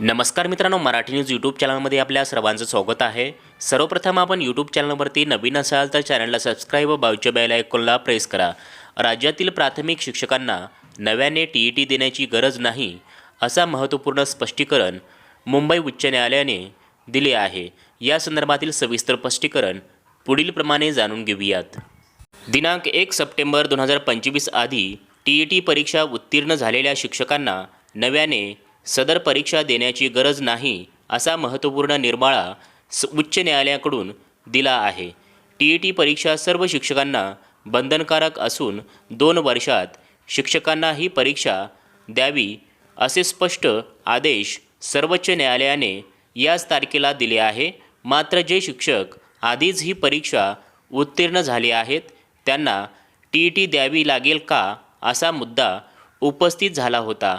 नमस्कार मित्रांनो Marathi news YouTube चॅनलमध्ये आपल्या सर्वांचं स्वागत आहे. सर्वप्रथम आपण यूट्यूब चॅनलवरती नवीन असाल तर चॅनलला सबस्क्राईब व बाजूच्या बेल आयकॉनला प्रेस करा. राज्यातील प्राथमिक शिक्षकांना नव्याने टी ई टी देण्याची गरज नाही असा महत्त्वपूर्ण स्पष्टीकरण मुंबई उच्च न्यायालयाने दिले आहे. या संदर्भातील सविस्तर स्पष्टीकरण पुढीलप्रमाणे जाणून घेऊयात. दिनांक एक सप्टेंबर दोन हजार पंचवीस आधी टी ई टी परीक्षा उत्तीर्ण झालेल्या शिक्षकांना नव्याने सदर परीक्षा देण्याची गरज नाही असा महत्त्वपूर्ण निर्माळा स उच्च न्यायालयाकडून दिला आहे. टी ई टी परीक्षा सर्व शिक्षकांना बंधनकारक असून दोन वर्षात शिक्षकांना ही परीक्षा द्यावी असे स्पष्ट आदेश सर्वोच्च न्यायालयाने याच तारखेला दिले आहे. मात्र जे शिक्षक आधीच ही परीक्षा उत्तीर्ण झाले आहेत त्यांना टी ई टी द्यावी लागेल का असा मुद्दा उपस्थित झाला होता.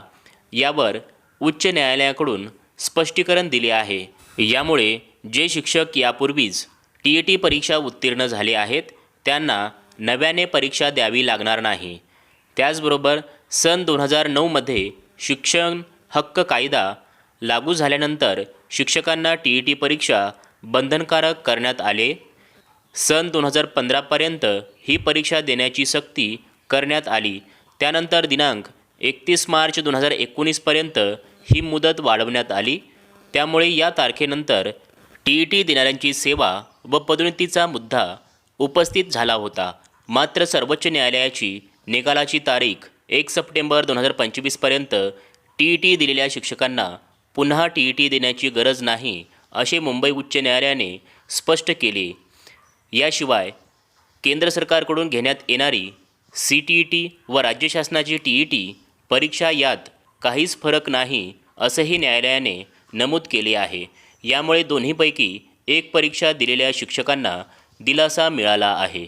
यावर उच्च न्यायालयाकडून स्पष्टीकरण दिले आहे. यामुळे जे शिक्षक यापूर्वीच टी ई टी परीक्षा उत्तीर्ण झाले आहेत त्यांना नव्याने परीक्षा द्यावी लागणार नाही. त्याचबरोबर सन दोन हजार नऊमध्ये शिक्षण हक्क कायदा लागू झाल्यानंतर शिक्षकांना टी ई टी परीक्षा बंधनकारक करण्यात आले. सन दोन हजार पंधरापर्यंत ही परीक्षा देण्याची सक्ती करण्यात आली. त्यानंतर दिनांक एकतीस मार्च दोन हजार एकोणीसपर्यंत ही मुदत वाढवण्यात आली. त्यामुळे या तारखेनंतर टी ई टी देणाऱ्यांची सेवा व पदोन्नतीचा मुद्दा उपस्थित झाला होता. मात्र सर्वोच्च न्यायालयाची निकालाची तारीख एक सप्टेंबर दोन हजार पंचवीसपर्यंत टी ई टी दिलेल्या शिक्षकांना पुन्हा टी ई टी देण्याची गरज नाही असे मुंबई उच्च न्यायालयाने स्पष्ट केले. याशिवाय केंद्र सरकारकडून घेण्यात येणारी सी टी ई टी व राज्य शासनाची टी ई टी परीक्षा यात काहीच फरक नाही असंही न्यायालयाने नमूद केले आहे. यामुळे दोन्हीपैकी एक परीक्षा दिलेल्या शिक्षकांना दिलासा मिळाला आहे.